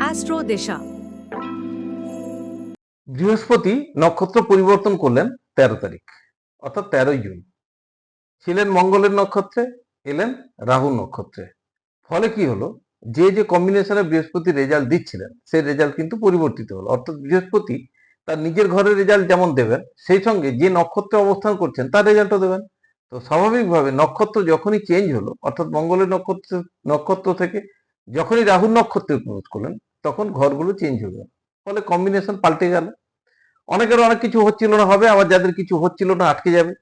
Astro দিশা। বৃহস্পতি নক্ষত্র পরিবর্তন করলেন তেরো তারিখ, অর্থাৎ তেরোই জুন। ছিলেন মঙ্গলের নক্ষত্রে, এলেন রাহু নক্ষত্রে। ফলে কি হলো? যে যে কম্বিনেশনে বৃহস্পতি রেজাল্ট দিচ্ছিলেন, সেই রেজাল্ট কিন্তু পরিবর্তিত হলো। অর্থাৎ বৃহস্পতি তার নিজের ঘরের রেজাল্ট যেমন দেবেন, সেই সঙ্গে যে নক্ষত্রে অবস্থান করছেন, তার রেজাল্টও দেবেন। তো স্বাভাবিকভাবে নক্ষত্র যখনই চেঞ্জ হলো, অর্থাৎ মঙ্গলের নক্ষত্র নক্ষত্র থেকে যখনই রাহুর নক্ষত্রে প্রবেশ করলেন, তখন ঘরগুলো চেঞ্জ হয়ে গেল। ফলে কম্বিনেশন পাল্টে গেল। অনেকের অনেক কিছু হচ্ছিল না, হবে, আবার যাদের কিছু হচ্ছিল না, আটকে যাবে।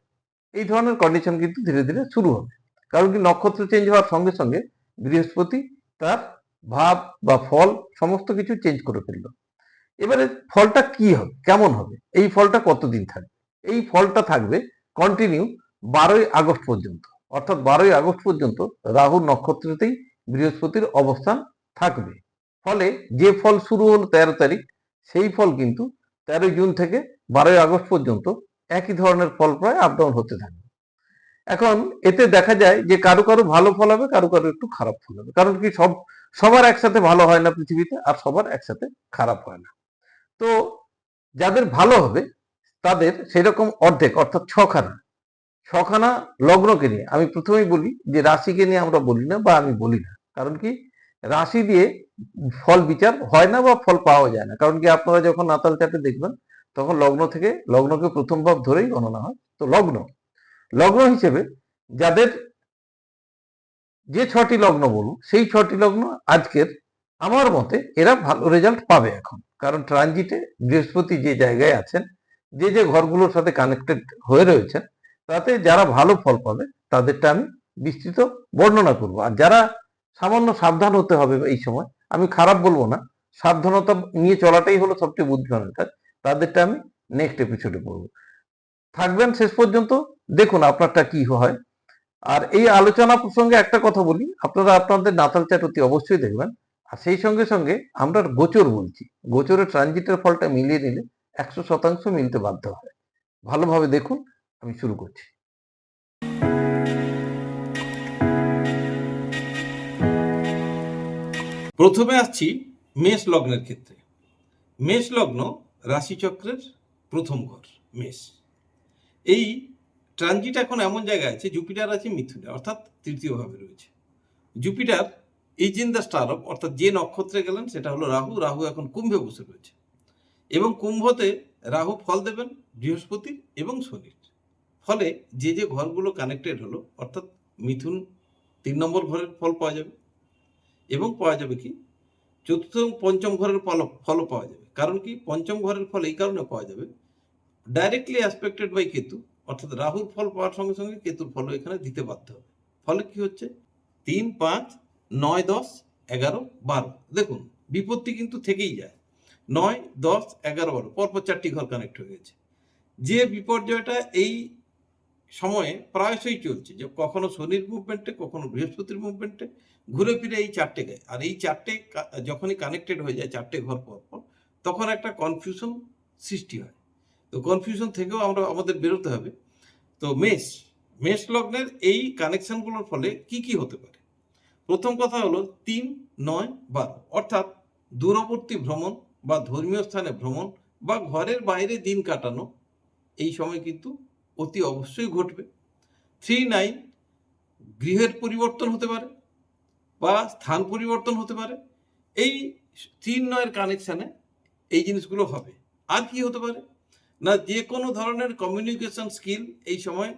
এই ধরনের কন্ডিশন কিন্তু ধীরে ধীরে শুরু হবে। কারণ কি, নক্ষত্র চেঞ্জ হওয়ার সঙ্গে সঙ্গে বৃহস্পতি তার ভাব বা ফল সমস্ত কিছু চেঞ্জ করে ফেলল। এবারে ফলটা কি হবে, কেমন হবে, এই ফলটা কতদিন থাকবে? এই ফলটা থাকবে কন্টিনিউ বারোই আগস্ট পর্যন্ত। অর্থাৎ বারোই আগস্ট পর্যন্ত রাহু নক্ষত্রতেই বৃহস্পতির অবস্থান থাকবে। ফলে যে ফল শুরু হলো তেরো তারিখ, সেই ফল কিন্তু তেরোই জুন থেকে বারোই আগস্ট পর্যন্ত একই ধরনের ফল প্রায় আপডাউন হতে থাকবে। এখন এতে দেখা যায় যে কারও কারও ভালো ফল হবে, কারও কারও একটু খারাপ ফল হবে। কারণ কি সব, সবার একসাথে ভালো হয় না পৃথিবীতে, আর সবার একসাথে খারাপ হয় না। তো যাদের ভালো হবে, তাদের সেরকম অর্ধেক, অর্থাৎ ছখানা ছখানা লগ্নকে নিয়ে। আমি প্রথমেই বলি যে রাশিকে নিয়ে আমরা বলি না বা আমি বলি না। কারণ কি? রাশি দিয়ে ফল বিচার হয় না বা ফল পাওয়া যায় না। কারণ কি? আপনারা যখন নাতাল চাটে দেখবেন, তখন লগ্ন থেকে, লগ্নকে প্রথম ভাব ধরেই গণনা হয়। তো লগ্ন। লগ্ন হিসেবে যাদের যে ছটি লগ্ন বলুন, সেই ছটি লগ্ন আজকের আমার মতে এরা ভালো রেজাল্ট পাবে এখন। কারণ ট্রানজিটে বৃহস্পতি যে জায়গায় আছেন, যে যে ঘরগুলোর সাথে কানেক্টেড হয়ে রয়েছেন তাতে যারা ভালো ফল পাবে, তাদেরটা আমি বিস্তৃত বর্ণনা করব। আর যারা সামান্য সাবধান হতে হবে এই সময়, আমি খারাপ বলব না, সাবধানতা নিয়ে চলাটাই হলো সবচেয়ে বুদ্ধিমানের কাজ, তাদেরটা আমি নেক্সট এপিসোডে বলব থাকবেন শেষ পর্যন্ত, দেখুন আপনারটা কি হয়। আর এই আলোচনা প্রসঙ্গে একটা কথা বলি, আপনারা আপনাদের নাতাল চ্যাট অতি অবশ্যই দেখবেন। আর সেই সঙ্গে সঙ্গে আমরা গোচর বলছি, গোচরের ট্রানজিটের ফলটা মিলিয়ে নিলে একশো শতাংশ মিলতে বাধ্য হয়। ভালোভাবে দেখুন আমি শুরু করছি। প্রথমে আসছি মেষ লগ্নের ক্ষেত্রে। মেষ লগ্ন রাশিচক্রের প্রথম ঘর, মেষ। এই ট্রানজিট এখন এমন জায়গায় আছে জুপিটার আছে, মিথুনে, অর্থাৎ তৃতীয় ভাবে রয়েছে। Jupiter is in the star of অর্থাৎ যে নক্ষত্রে গেলেন, সেটা হলো রাহু। রাহু এখন কুম্ভে বসে রয়েছে। এবং কুম্ভতে রাহু ফল দেবেন বৃহস্পতির এবং শনির ফলে যে যে ঘরগুলো কানেক্টেড হলো, অর্থাৎ মিথুন তিন নম্বর ঘরের ফল পাওয়া যাবে এবং পাওয়া যাবে কি? চতুর্থ পঞ্চম ঘরের ফল, ফলও পাওয়া যাবে। কারণ কি? পঞ্চম ঘরের ফল এই কারণে পাওয়া যাবে। ডাইরেক্টলি অ্যাসপেক্টেড বাই কেতু, অর্থাৎ রাহুর ফল পাওয়ার সঙ্গে সঙ্গে কেতুর ফলও এখানে দিতে বাধ্য হবে। ফলে কি হচ্ছে? তিন, পাঁচ, নয়, দশ, এগারো, বারো। দেখুন, বিপত্তি কিন্তু থেকেই যায়। নয়, দশ, এগারো, বারো, পরপর চারটি ঘর কানেক্ট হয়ে গেছে। যে বিপর্যয়টা এই সময়ে প্রায়শই চলছে যে কখনো শনির মুভমেন্টে কখনো বৃহস্পতির মুভমেন্টে ঘুরে ফিরে এই চারটে গায়ে আর এই চারটে যখনই কানেক্টেড হয়ে যায় চারটে ঘর পর তখন একটা কনফিউশন সৃষ্টি হয়। তো কনফিউশন থেকেও আমরা, আমাদের বেরোতে হবে। তো মেষ মেষ লগ্নের এই কানেকশনগুলোর ফলে কি কি হতে পারে? প্রথম কথা হলো তিন, নয়, বারো। অর্থাৎ দূরবর্তী ভ্রমণ বা ধর্মীয় স্থানে ভ্রমণ বা ঘরের বাইরে দিন কাটানো, এই সময় কিন্তু অতি অবশ্যই ঘটবে। থ্রি নাইন গৃহের পরিবর্তন হতে পারে বা স্থান পরিবর্তন হতে পারে। এই তিন নয়ের কানেকশানে এই জিনিসগুলো হবে। আর কি হতে পারে? না, যে কোনো ধরনের কমিউনিকেশন স্কিল এই সময়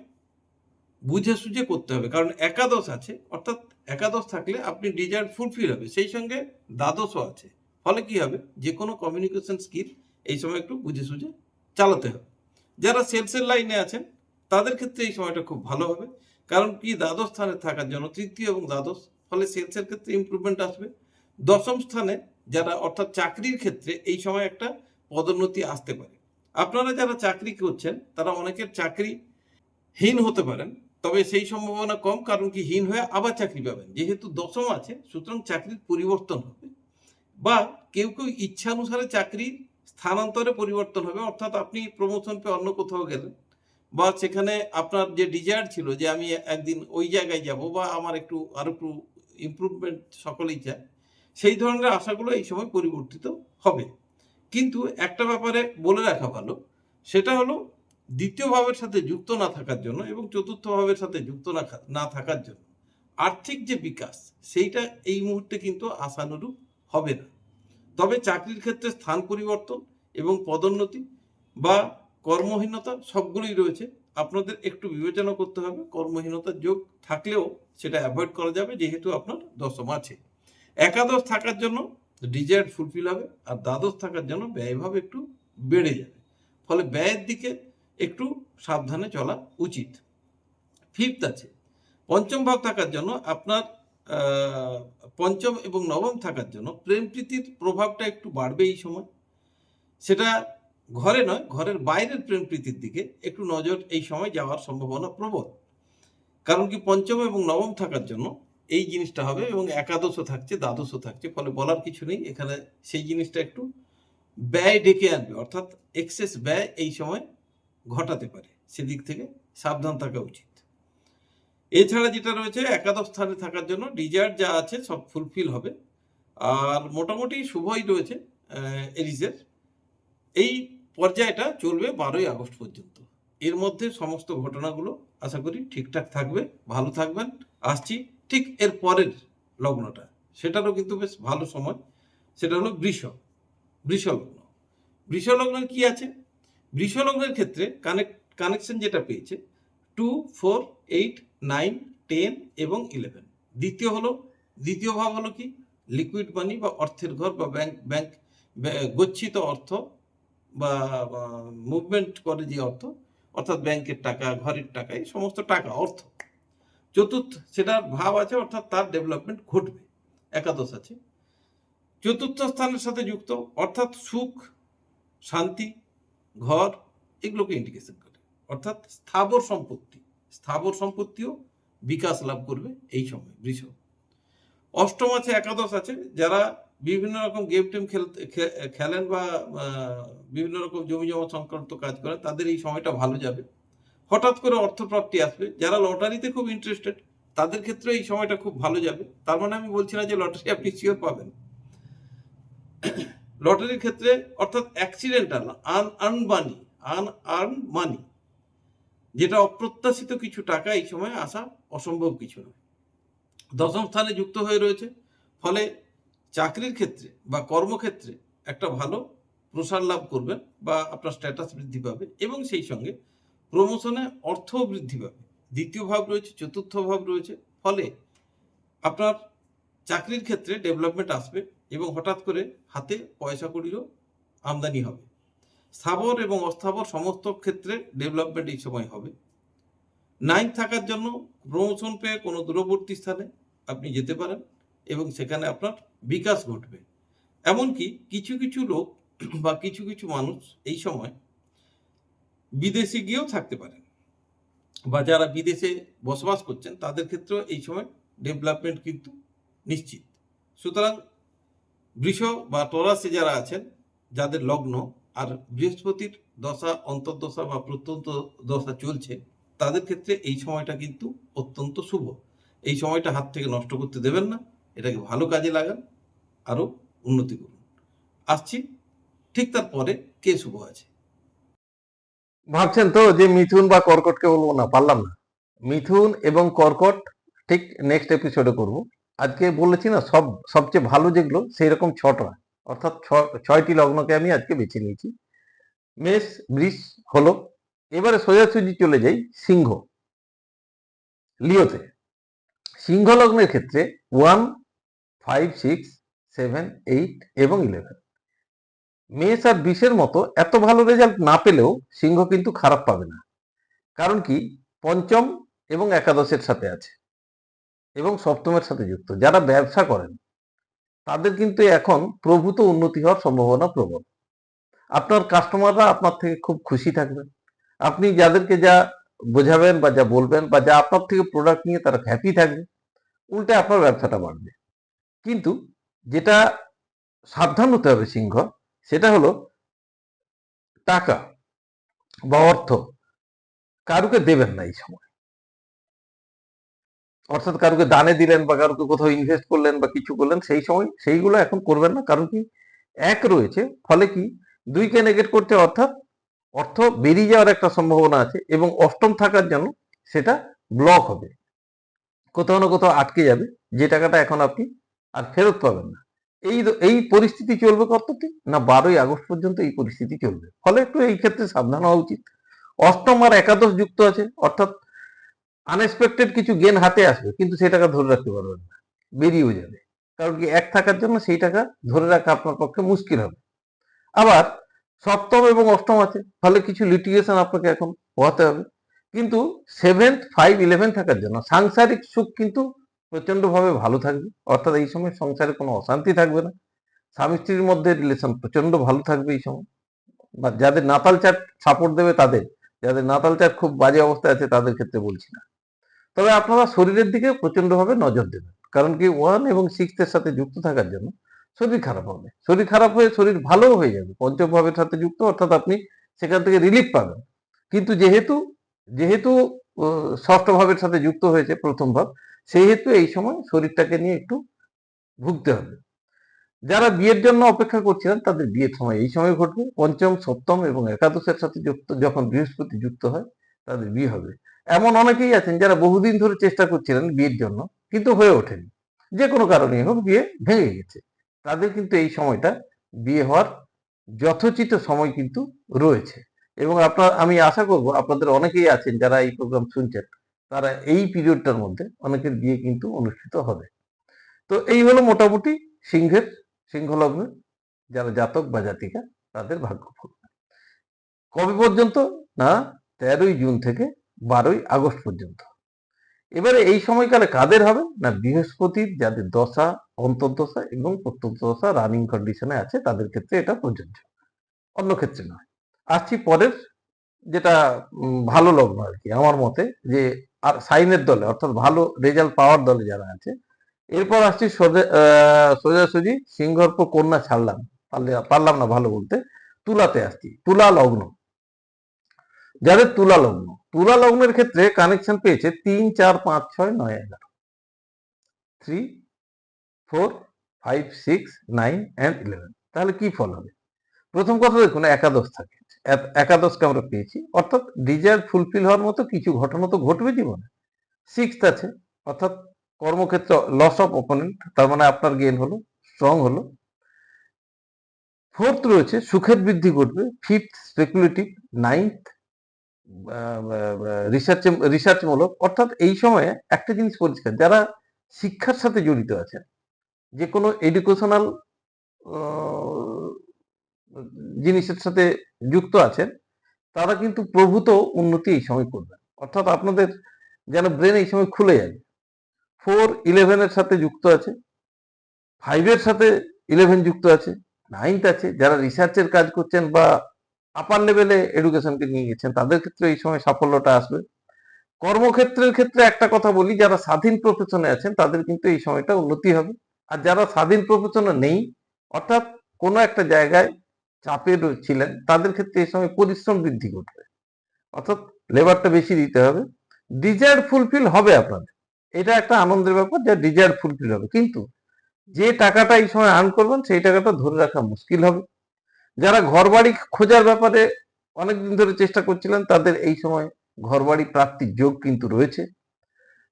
বুঝে সুঝে করতে হবে। কারণ একাদশ আছে, অর্থাৎ একাদশ থাকলে আপনি ডিজায়ার ফুলফিল হবে। সেই সঙ্গে দ্বাদশও আছে। ফলে কি হবে? যে কোনো কমিউনিকেশন স্কিল এই সময় একটু বুঝে সুঝে চালাতে হবে। যারা সেলসের লাইনে আছেন তাদের ক্ষেত্রে এই সময়টা খুব ভালো হবে। কারণ কি? দ্বাদশ স্থানে থাকার জন্য, তৃতীয় এবং দ্বাদশ, ফলে সেলসের ক্ষেত্রে ইমপ্রুভমেন্ট আসবে। দশম স্থানে যারা অর্থাৎ চাকরির ক্ষেত্রে এই সময় একটা পদোন্নতি আসতে পারে। আপনারা যারা চাকরি করছেন, তারা অনেকের চাকরি হীন হতে পারেন, তবে সেই সম্ভাবনা কম, কারণ কি? হীন হয়ে আবার চাকরি পাবেন। যেহেতু দশম আছে, সুতরাং চাকরির পরিবর্তন হবে। বা কেউ কেউ ইচ্ছানুসারে চাকরির স্থানান্তরে পরিবর্তন হবে, অর্থাৎ আপনি প্রমোশন পেয়ে অন্য কোথাও গেলেন। বা সেখানে আপনার যে ডিজায়ার ছিল যে আমি একদিন ওই জায়গায় যাব বা আমার একটু আরও একটু ইমপ্রুভমেন্ট সকলেই চায়, সেই ধরনের আশাগুলো এই সময় পরিবর্তিত হবে। কিন্তু একটা ব্যাপারে বলে রাখা ভালো, সেটা হলো দ্বিতীয় ভাবের সাথে যুক্ত না থাকার জন্য এবং চতুর্থ ভাবের সাথে যুক্ত না না থাকার জন্য আর্থিক যে বিকাশ, সেইটা এই মুহূর্তে কিন্তু আশানুরূপ হবে না। তবে চাকরির ক্ষেত্রে স্থান পরিবর্তন এবং পদোন্নতি বা কর্মহীনতা সবগুলোই রয়েছে। আপনাদের একটু বিবেচনা করতে হবে কর্মহীনতার যোগ থাকলেও সেটা অ্যাভয়েড করা যাবে, যেহেতু আপনার দশম আছে। একাদশ থাকার জন্য ডিজায়ার ফুলফিল হবে, আর দ্বাদশ থাকার জন্য ব্যয়ভাব একটু বেড়ে যাবে। ফলে ব্যয়ের দিকে একটু সাবধানে চলা উচিত। ফিফথ আছে, পঞ্চম ভাব থাকার জন্য আপনার পঞ্চম এবং নবম থাকার জন্য প্রেম প্রীতির প্রভাবটা একটু বাড়বে এই সময়। সেটা ঘরে নয়, ঘরের বাইরের প্রেম প্রীতির দিকে একটু নজর এই সময় যাওয়ার সম্ভাবনা প্রবল। কারণ কি পঞ্চম এবং নবম থাকার জন্য এই জিনিসটা হবে এবং একাদশও থাকছে, দ্বাদশও থাকছে, ফলে বলার কিছু নেই। এখানে সেই জিনিসটা একটু ব্যয় ডেকে আনবে, অর্থাৎ এক্সেস ব্যয় এই সময় ঘটাতে পারে। সেদিক থেকে সাবধান থাকা উচিত। এছাড়া যেটা রয়েছে, একাদশ স্থানে থাকার জন্য ডিজায়ার যা আছে সব ফুলফিল হবে। আর মোটামুটি শুভই রয়েছে এরিজের এই পর্যায়টা চলবে বারোই আগস্ট পর্যন্ত। এর মধ্যে সমস্ত ঘটনাগুলো আশা করি ঠিকঠাক থাকবে, ভালো থাকবেন। আসছি ঠিক এর পরের লগ্নটা। সেটারও কিন্তু বেশ ভালো সময়। সেটা হলো বৃষ বৃষ লগ্ন। বৃষ কি আছে? বৃষ লগ্নের ক্ষেত্রে কানেক্ট কানেকশন যেটা পেয়েছে, two, four, eight, nine, ten এবং ইলেভেন। দ্বিতীয় হলো, দ্বিতীয় ভাব হলো কি? লিকুইড মানি বা অর্থের ঘর বা ব্যাংক ব্যাংক, গচ্ছিত অর্থ বা মুভমেন্ট করে যে অর্থ, অর্থাৎ ব্যাংকের টাকা, ঘরের টাকা, এই সমস্ত টাকা, অর্থ। চতুর্থ, সেটার ভাব আছে, অর্থাৎ তার ডেভেলপমেন্ট ঘটবে। একাদশ আছে। চতুর্থ স্থানের সাথে যুক্ত, অর্থাৎ সুখ, শান্তি, ঘর, এগুলোকে ইন্ডিকেশন করে। অর্থাৎ স্থাবর সম্পত্তি, স্থাবর সম্পত্তিও বিকাশ লাভ করবে এই সময়, বৃষ অষ্টম আছে, একাদশ আছে। যারা বিভিন্ন রকম গেম টেম খেলেন বা বিভিন্ন রকম জমি জমা সংক্রান্ত কাজ করেন, তাদের এই সময়টা ভালো যাবে। হঠাৎ করে অর্থপ্রাপ্তি আসবে। যারা লটারিতে খুব ইন্টারেস্টেড তাদের ক্ষেত্রে এই সময়টা খুব ভালো যাবে। তার মানে আমি বলছি না যে লটারি আপনি শিওর পাবেন। লটারির ক্ষেত্রে অর্থাৎ অ্যাক্সিডেন্টাল আন আনবানি আন আর্ন মানি যেটা অপ্রত্যাশিত কিছু টাকা এই সময় আসা অসম্ভব কিছু নয়। দশম স্থানে যুক্ত হয়ে রয়েছে। ফলে চাকরির ক্ষেত্রে বা কর্মক্ষেত্রে একটা ভালো প্রসার লাভ করবেন বা আপনার স্ট্যাটাস বৃদ্ধি পাবে এবং সেই সঙ্গে প্রমোশনে অর্থ বৃদ্ধি পাবে। দ্বিতীয় ভাব রয়েছে, চতুর্থ ভাব রয়েছে। ফলে আপনার চাকরির ক্ষেত্রে ডেভেলপমেন্ট আসবে এবং হঠাৎ করে হাতে পয়সা কড়িরও আমদানি হবে। স্থাবর এবং অস্থাবর সমস্ত ক্ষেত্রে ডেভেলপমেন্ট এই সময় হবে। নাইন থাকার জন্য প্রমোশন পেয়ে কোনো দূরবর্তী স্থানে আপনি যেতে পারেন এবং সেখানে আপনার বিকাশ ঘটবে। এমনকি কিছু কিছু লোক বা কিছু কিছু মানুষ এই সময় বিদেশে গিয়েও থাকতে পারেন বা যারা বিদেশে বসবাস করছেন তাদের ক্ষেত্রেও এই সময় ডেভেলপমেন্ট কিন্তু নিশ্চিত। সুতরাং বৃষ বা টরাসে যারা আছেন, যাদের লগ্ন আর বৃহস্পতির দশা, অন্তর্দশা বা প্রত্যন্ত দশা চলছে, তাদের ক্ষেত্রে এই সময়টা কিন্তু অত্যন্ত শুভ। এই সময়টা হাত থেকে নষ্ট করতে দেবেন না, এটাকে ভালো কাজে লাগান আরও উন্নতি করুন। আসছি, ঠিক তারপরে কে শুভ আছে? ভাবছেন তো যে মিথুন বা কর্কটকে বলব না, পারলাম না। মিথুন এবং কর্কট, ঠিক নেক্সট এপিসোডে করব। আজকে বলেছি না, সব, সবচেয়ে ভালো যেগুলো সেই রকম ছটা। অর্থাৎ ছয়টি লগ্নকে আমি আজকে বেছে নিয়েছি। মেষ, বৃষ হলো এবারে সোজাসুজি চলে যাই, সিংহ। লিওতে। সিংহ লগ্নের ক্ষেত্রে one, five, six, seven, eight এবং ইলেভেন। মেষ আর বিশের মতো এত ভালো রেজাল্ট না পেলেও সিংহ কিন্তু খারাপ পাবে না। কারণ কি? পঞ্চম এবং একাদশের সাথে আছে এবং সপ্তমের সাথে যুক্ত। যারা ব্যবসা করেন, তাদের কিন্তু এখন প্রভূত উন্নতি হওয়ার সম্ভাবনা প্রবল। আপনার কাস্টমাররা আপনার থেকে খুব খুশি থাকবেন আপনি যাদেরকে যা বোঝাবেন বা যা বলবেন বা যা আপনার থেকে প্রোডাক্ট নিয়ে তারা হ্যাপি থাকবে। উল্টে আপনার ব্যবসাটা বাড়বে। কিন্তু যেটা সাবধান হতে হবে সিংহ, সেটা হলো টাকা বা অর্থ কারুকে দেবেন না এই সময়। অর্থাৎ কারুকে দানে দিলেন বা কারোকে কোথাও ইনভেস্ট করলেন বা কিছু করলেন, সেই সময় সেইগুলো এখন করবেন না। কারণ কি? এক রয়েছে, ফলে কি? দুইকে নেগেট করছে অর্থাৎ অর্থ বেরিয়ে যাওয়ার একটা সম্ভাবনা আছে এবং অষ্টম থাকার জন্য সেটা ব্লক হবে। কোথাও না কোথাও আটকে যাবে, যে টাকাটা এখন আপনি আর ফেরত পাবেন না। এই এই পরিস্থিতি চলবে কতটি না বারোই আগস্ট পর্যন্ত এই পরিস্থিতি চলবে। ফলে একটু এই ক্ষেত্রে সাবধান হওয়া উচিত। অষ্টম আর একাদশ যুক্ত আছে, অর্থাৎ আনএক্সপেক্টেড কিছু গেন হাতে আসবে, কিন্তু সেই টাকা ধরে রাখতে পারবেন না, বেরিয়েও যাবে। কারণ কি এক থাকার জন্য সেই টাকা ধরে রাখা আপনার পক্ষে মুশকিল হবে। আবার সপ্তম এবং অষ্টম আছে, ফলে কিছু লিটিগেশন আপনাকে এখন পোহাতে হবে। কিন্তু সেভেন্থ ফাইভ ইলেভেন থাকার জন্য সাংসারিক সুখ কিন্তু প্রচন্ডভাবে ভালো থাকবে। অর্থাৎ এই সময় সংসারে কোনো অশান্তি থাকবে না। স্বামী স্ত্রীর মধ্যে রিলেশন প্রচণ্ড ভালো থাকবে এই সময়। বা যাদের নাতাল চাট সাপোর্ট দেবে তাদের, যাদের নাতাল চাট খুব বাজে অবস্থায় আছে তাদের ক্ষেত্রে বলছি না। তবে আপনারা শরীরের দিকে প্রচন্ডভাবে নজর দেবেন। কারণ কি ওয়ান এবং সিক্সের সাথে যুক্ত থাকার জন্য শরীর খারাপ হবে। শরীর খারাপ হয়ে শরীর ভালো হয়ে যাবে। পঞ্চম ভাবের সাথে যুক্ত, অর্থাৎ আপনি সেখান থেকে রিলিফ পাবেন। কিন্তু যেহেতু যেহেতু ষষ্ঠ ভাবের সাথে যুক্ত হয়েছে প্রথম ভাব, সেহেতু এই সময় শরীরটাকে নিয়ে একটু ভুগতে হবে। যারা বিয়ের জন্য অপেক্ষা করছিলেন, তাদের বিয়ের সময় এই সময় ঘটবে। পঞ্চম, সপ্তম এবং একাদশের সাথে যুক্ত, যখন বৃহস্পতি যুক্ত হয়, তাদের বিয়ে হবে। এমন অনেকেই আছেন যারা বহুদিন ধরে চেষ্টা করছিলেন বিয়ের জন্য, কিন্তু হয়ে ওঠেনি। যে কোনো কারণে হোক, বিয়ে ভেঙে গেছে। তাদের কিন্তু এই সময়টা বিয়ে হওয়ার যথোচিত সময় কিন্তু রয়েছে। এবং আপনার, আমি আশা করব আপনাদের অনেকেই আছেন যারা এই প্রোগ্রাম শুনছেন, তারা এই পিরিয়ডটার মধ্যে অনেকের বিয়ে কিন্তু অনুষ্ঠিত হবে। তো এই হলো মোটামুটি সিংহের সিংহ লগ্নের যারা জাতক বা জাতিকা, তাদের ভাগ্যফল কবে পর্যন্ত? না, তেরোই জুন থেকে বারোই আগস্ট পর্যন্ত। এবারে এই সময়কালে কাদের হবে? না, বৃহস্পতির যাদের দশা, অন্তর্দশা এবং প্রত্যন্ত দশা রানিং কন্ডিশনে আছে, তাদের ক্ষেত্রে এটা প্রযোজ্য। অন্য ক্ষেত্রে নয়। আসছি পরের যেটা ভালো লগ্ন আর কি আমার মতে, যে আর সাইনের দলে, অর্থাৎ ভালো রেজাল্ট পাওয়ার দলে যারা আছে। এরপর আসছি সোজাসুজি সিংহর্প, কন্যা, ছাড়লাম। পারলে- পারলাম না ভালো বলতে। তুলাতে আসছি, তুলা লগ্ন। যাদের তুলা লগ্ন, তুলা লগ্নের ক্ষেত্রে কানেকশন পেয়েছে তিন, চার, পাঁচ, ছয়, নয়, এগারো। Three four five six nine and eleven তাহলে কি ফল হবে? প্রথম কথা দেখুন, একাদশ থাকে। একাদশকে আমরা পেয়েছি। অর্থাৎ ডিজায়ার ফুলফিল হওয়ার মতো কিছু ঘটনা তো ঘটবে জীবনে। সিক্সথ আছে, অর্থাৎ কর্মক্ষেত্র লস অফ অপোনেন্ট তার মানে আপনার গেন হলো স্ট্রং হলো। ফোর্থ রয়েছে, সুখের বৃদ্ধি ঘটবে। ফিফথ স্পেকুলেটিভ নাইনথ রিসার্চ রিসার্চমূলক অর্থাৎ এই সময়ে একটা জিনিস পরিষ্কার, যারা শিক্ষার সাথে জড়িত আছেন যে কোনো এডুকেশনাল জিনিসের সাথে যুক্ত আছেন, তারা কিন্তু প্রভূত উন্নতি এই সময় করবেন। অর্থাৎ আপনাদের যেন ব্রেন এই সময় খুলে যাবে ফোর ইলেভেনের সাথে যুক্ত আছে ফাইভের সাথে ইলেভেন যুক্ত আছে নাইনথ আছে, যারা রিসার্চের কাজ করছেন বা আপার লেভেলে এডুকেশনকে নিয়ে গেছেন, তাদের ক্ষেত্রে এই সময় সাফল্যটা আসবে। কর্মক্ষেত্রের ক্ষেত্রে একটা কথা বলি, যারা স্বাধীন প্রফেশনে আছেন, তাদের কিন্তু এই সময়টা উন্নতি হবে। আর যারা স্বাধীন প্রফেশনে নেই, অর্থাৎ কোনো একটা জায়গায় চাপে ছিলেন, তাদের ক্ষেত্রে এই সময় পরিশ্রম বৃদ্ধি ঘটবে অর্থাৎ লেবারটা বেশি দিতে হবে। ডিজায়ার ফুলফিল হবে আপনাদের। এটা একটা আনন্দের ব্যাপার যে ডিজায়ার ফুলফিল হবে। কিন্তু যে টাকাটা এই সময় আর্ন করবেন, সেই টাকাটা ধরে রাখা মুশকিল হবে। যারা ঘরবাড়ি খোঁজার ব্যাপারে অনেকদিন ধরে চেষ্টা করছিলেন, তাদের এই সময় ঘরবাড়ি প্রাপ্তির যোগ কিন্তু রয়েছে।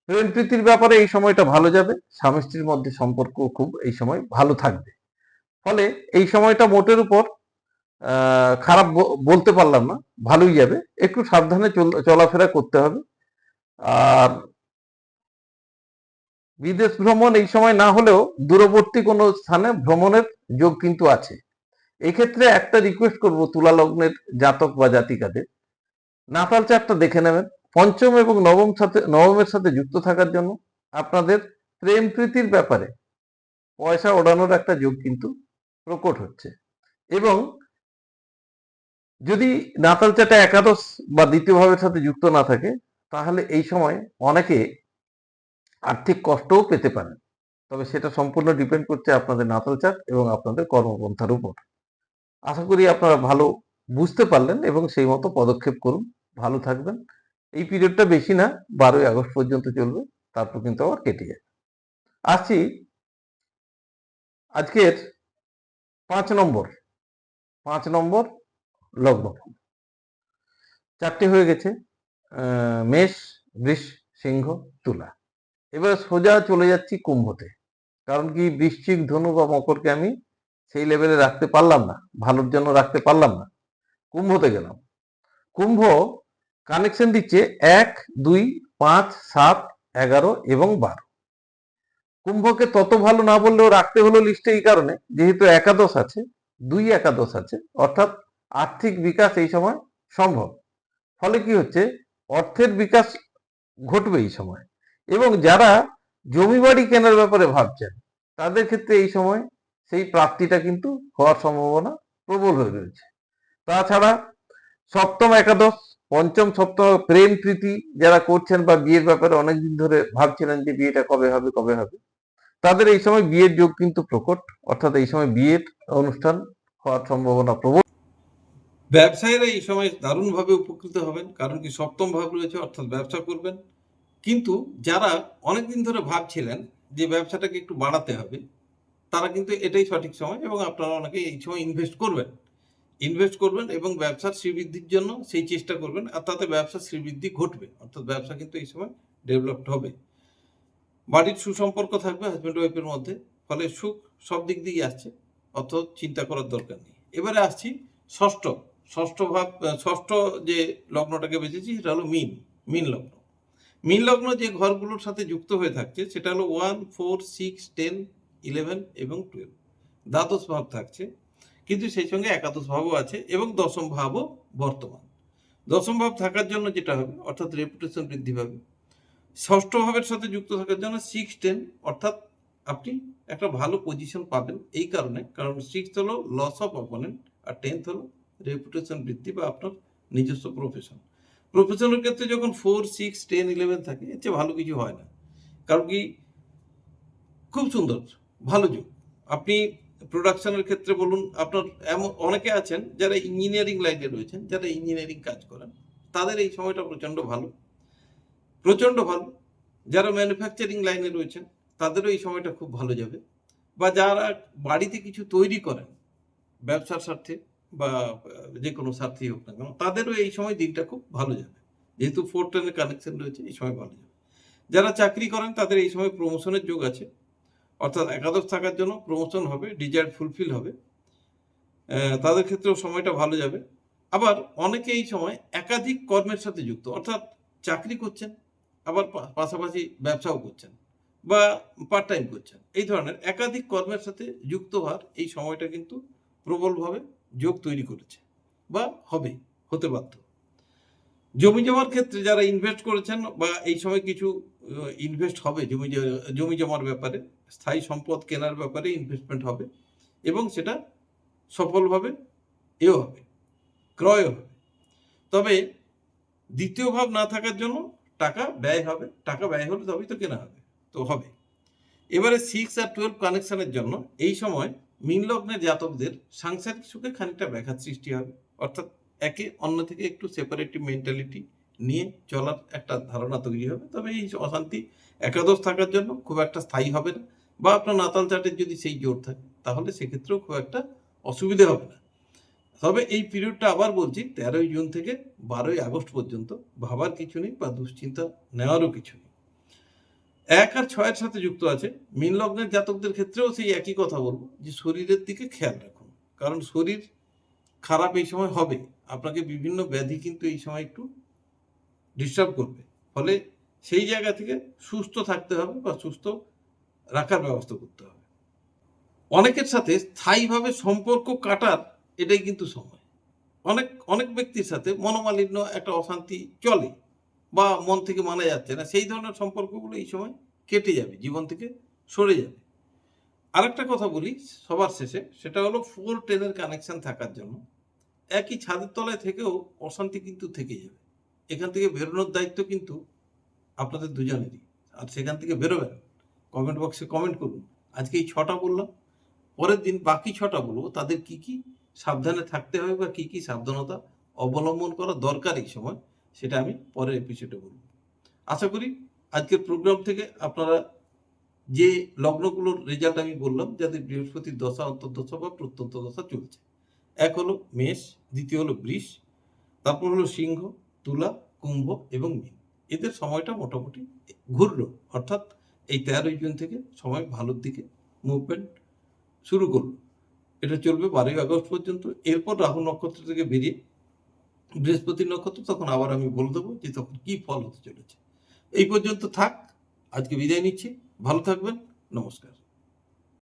প্রেম প্রীতির ব্যাপারে এই সময়টা ভালো যাবে। স্বামী স্ত্রীর মধ্যে সম্পর্ক খুব এই সময় ভালো থাকবে। ফলে এই সময়টা মোটের উপর খারাপ বলতে পারলাম না, ভালোই যাবে। একটু সাবধানে চল- চলাফেরা করতে হবে। আর বিদেশ ভ্রমণ এই সময় না হলেও দূরবর্তী কোনো স্থানে ভ্রমণের যোগ কিন্তু আছে। এক্ষেত্রে একটা রিকোয়েস্ট করব তুলা লগ্নের জাতক বা জাতিকাদের। নাতাল চারটা দেখে নেবেন। পঞ্চম এবং নবম সাথে, নবমের সাথে যুক্ত থাকার জন্য আপনাদের প্রেম প্রীতির ব্যাপারে পয়সা ওড়ানোর একটা যোগ কিন্তু প্রকট হচ্ছে। এবং যদি নাতাল চাটা একাদশ বা দ্বিতীয় ভাবের সাথে যুক্ত না থাকে, তাহলে এই সময় অনেকে আর্থিক কষ্টও পেতে পারেন। তবে সেটা সম্পূর্ণ ডিপেন্ড করছে আপনাদের নাতাল চাট এবং আপনাদের কর্মপন্থার উপর। আশা করি আপনারা ভালো বুঝতে পারলেন এবং সেই মতো পদক্ষেপ করুন। ভালো থাকবেন। এই পিরিয়ডটা বেশি না, বারোই আগস্ট পর্যন্ত চলবে, তারপর কিন্তু আবার কেটে যাবে আসছি আজকের পাঁচ নম্বর। পাঁচ নম্বর লগ্ন। চারটে হয়ে গেছে মেষ, বৃষ, সিংহ, তুলা। এবার সোজা চলে যাচ্ছি কুম্ভতে। কারণ কি বৃশ্চিক ধনু বা মকরকে আমি সেই লেভেলে রাখতে পারলাম না ভালোর জন্য রাখতে পারলাম না, কুম্ভতে গেলাম। কুম্ভ কানেকশন দিচ্ছে এক, দুই, পাঁচ, সাত, এগারো এবং বারো। কুম্ভকে তত ভালো না বললেও রাখতে হলো লিস্টে এই কারণে, যেহেতু একাদশ আছে, দুই একাদশ আছে, অর্থাৎ আর্থিক বিকাশ এই সময় সম্ভব। ফলে কি হচ্ছে? অর্থের বিকাশ ঘটবে এই সময়। এবং যারা জমি বাড়ি কেনার ব্যাপারে ভাবছেন, তাদের ক্ষেত্রে এই সময় সেই প্রাপ্তিটা কিন্তু হওয়ার সম্ভাবনা প্রবল হয়ে রয়েছে। তাছাড়া সপ্তম একাদশ, পঞ্চম সপ্তম প্রেম প্রীতি যারা করছেন বা বিয়ের ব্যাপারে অনেকদিন ধরে ভাবছিলেন যে বিয়েটা কবে হবে কবে হবে, তাদের এই সময় বিয়ের যোগ কিন্তু প্রকট। অর্থাৎ এই সময় বিয়ের অনুষ্ঠান হওয়ার সম্ভাবনা প্রবল। ব্যবসায়ীরা এই সময় দারুণভাবে উপকৃত হবেন, কারণ কি সপ্তম ভাব রয়েছে, অর্থাৎ ব্যবসা করবেন। কিন্তু যারা অনেকদিন ধরে ভাবছিলেন যে ব্যবসাটাকে একটু বাড়াতে হবে, তারা কিন্তু এটাই সঠিক সময় এবং আপনারা অনেকে এই সময় ইনভেস্ট করবেন। ইনভেস্ট করবেন এবং ব্যবসার শ্রীবৃদ্ধির জন্য সেই চেষ্টা করবেন, আর তাতে ব্যবসার শ্রীবৃদ্ধি ঘটবে, অর্থাৎ ব্যবসা কিন্তু এই সময় ডেভেলপড হবে। বাড়ির সুসম্পর্ক থাকবে হাজব্যান্ড ওয়াইফের মধ্যে, ফলে সুখ সব দিক দিয়েই আসছে অত চিন্তা করার দরকার নেই। এবারে আসছি ষষ্ঠ ষষ্ঠ ভাব ষষ্ঠ যে লগ্নটাকে বেঁচেছি সেটা হলো মিন মিন লগ্ন। মিন লগ্ন যে ঘরগুলোর সাথে যুক্ত হয়ে থাকছে সেটা হলো one, four, six, ten, eleven এবং টুয়েলভ। দ্বাদশ ভাব থাকছে, কিন্তু সেই সঙ্গে একাদশ ভাবও আছে এবং দশম ভাবও বর্তমান। দশম ভাব থাকার জন্য যেটা হবে, অর্থাৎ রেপুটেশন বৃদ্ধি পাবে। ষষ্ঠ ভাবের সাথে যুক্ত থাকার জন্য সিক্স টেন অর্থাৎ আপনি একটা ভালো পজিশন পাবেন এই কারণে, কারণ সিক্স হলো লস অফ অপোনেন্ট আর টেন্থ হলো রেপুটেশন বৃদ্ধি বা আপনার নিজস্ব প্রফেশন প্রফেশনের ক্ষেত্রে যখন ফোর সিক্স টেন ইলেভেন থাকে, এর চেয়ে ভালো কিছু হয় না। কারণ কি? খুব সুন্দর, ভালো যুগ আপনি প্রোডাকশনের ক্ষেত্রে বলুন, আপনার এমন অনেকে আছেন যারা ইঞ্জিনিয়ারিং লাইনে রয়েছেন, যারা ইঞ্জিনিয়ারিং কাজ করেন। তাদের এই সময়টা প্রচণ্ড ভালো। প্রচণ্ড ভালো। যারা ম্যানুফ্যাকচারিং লাইনে রয়েছেন, তাদেরও এই সময়টা খুব ভালো যাবে। বা যারা বাড়িতে কিছু তৈরি করেন, ব্যবসার স্বার্থে বা যে কোনো স্বার্থেই হোক না কেন, তাদেরও এই সময় দিনটা খুব ভালো যাবে। যেহেতু ফোর টেনের কানেকশন রয়েছে, এই সময় ভালো যাবে। যারা চাকরি করেন, তাদের এই সময় প্রমোশনের যোগ আছে। অর্থাৎ একাদশ থাকার জন্য প্রমোশন হবে ডিজায়ার ফুলফিল হবে। তাদের ক্ষেত্রেও সময়টা ভালো যাবে। আবার অনেকে এই সময় একাধিক কর্মের সাথে যুক্ত, অর্থাৎ চাকরি করছেন, আবার পাশাপাশি ব্যবসাও করছেন বা পার্ট টাইম করছেন। এই ধরনের একাধিক কর্মের সাথে যুক্ত হওয়ার এই সময়টা কিন্তু প্রবলভাবে যোগ তৈরি করেছে বা হবে, হতে বাধ্য। জমি জমার ক্ষেত্রে যারা ইনভেস্ট করেছেন বা এই সময় কিছু ইনভেস্ট হবে জমি জমি জমার ব্যাপারে, স্থায়ী সম্পদ কেনার ব্যাপারে ইনভেস্টমেন্ট হবে এবং সেটা সফলভাবে এও হবে ক্রয় হবে। তবে দ্বিতীয় ভাব না থাকার জন্য টাকা ব্যয় হবে, টাকা ব্যয় হলে তবেই তো কেনা হবে, তো হবে। এবারে সিক্স আর টুয়েলভ কানেকশনের জন্য এই সময় মিন লগ্নের জাতকদের সাংসারিক সুখে খানিকটা ব্যাঘাত সৃষ্টি হবে অর্থাৎ একে অন্য থেকে একটু সেপারেটিভ মেন্টালিটি নিয়ে চলার একটা ধারণা তৈরি হবে। তবে এই অশান্তি একাদশ থাকার জন্য খুব একটা স্থায়ী হবে না বা আপনার নাতাল চাটের যদি সেই জোর থাকে, তাহলে সেক্ষেত্রেও খুব একটা অসুবিধে হবে না। তবে এই পিরিয়ডটা আবার বলছি, তেরোই জুন থেকে বারোই আগস্ট পর্যন্ত ভাবার কিছু নেই বা দুশ্চিন্তা নেওয়ারও কিছু নেই। এক আর ছয়ের সাথে যুক্ত আছে। মীন লগ্নের জাতকদের ক্ষেত্রেও সেই একই কথা বলব, যে শরীরের দিকে খেয়াল রাখুন। কারণ শরীর খারাপ এই সময় হবে, আপনাকে বিভিন্ন ব্যাধি কিন্তু এই সময় একটু ডিস্টার্ব করবে। ফলে সেই জায়গা থেকে সুস্থ থাকতে হবে বা সুস্থ রাখার ব্যবস্থা করতে হবে। অনেকের সাথে স্থায়ীভাবে সম্পর্ক কাটার এটাই কিন্তু সময়। অনেক অনেক ব্যক্তির সাথে মনোমালিন্য, একটা অশান্তি চলে। বা মন থেকে মানা যাচ্ছে না, সেই ধরনের সম্পর্কগুলো এই সময় কেটে যাবে, জীবন থেকে সরে যাবে। আরেকটা কথা বলি সবার শেষে, সেটা হলো ফোর টেনের কানেকশন থাকার জন্য। একই ছাদের তলায় থেকেও অশান্তি কিন্তু থেকে যাবে। এখান থেকে বেরোনোর দায়িত্ব কিন্তু আপনাদের দুজনেরই। আর সেখান থেকে বেরোবেন কমেন্ট বক্সে কমেন্ট করুন। আজকে এই ছটা বললাম, পরের দিন বাকি ছটা বলব, তাদের কি কি সাবধানে থাকতে হবে বা কি কি সাবধানতা অবলম্বন করা দরকার এই সময়। সেটা আমি পরের এপিসোডে বলব। আশা করি আজকের প্রোগ্রাম থেকে আপনারা যে লগ্নগুলোর রেজাল্ট আমি বললাম যাদের বৃহস্পতির দশা, অন্তর্দশা বা প্রত্যন্ত দশা চলছে। এক হলো মেষ, দ্বিতীয় হলো বৃষ, তারপর হলো সিংহ, তুলা, কুম্ভ এবং মীন। এদের সময়টা মোটামুটি ঘুরলো, অর্থাৎ এই তেরোই জুন থেকে সময় ভালোর দিকে মুভমেন্ট শুরু করল। এটা চলবে বারোই আগস্ট পর্যন্ত। এরপর রাহু নক্ষত্র থেকে বেরিয়ে বৃহস্পতি নক্ষত্র, তখন আবার আমি বলে দেবো যে তখন কি ফল হতে চলেছে। এই পর্যন্ত থাক, আজকে বিদায় নিচ্ছি। ভালো থাকবেন, নমস্কার।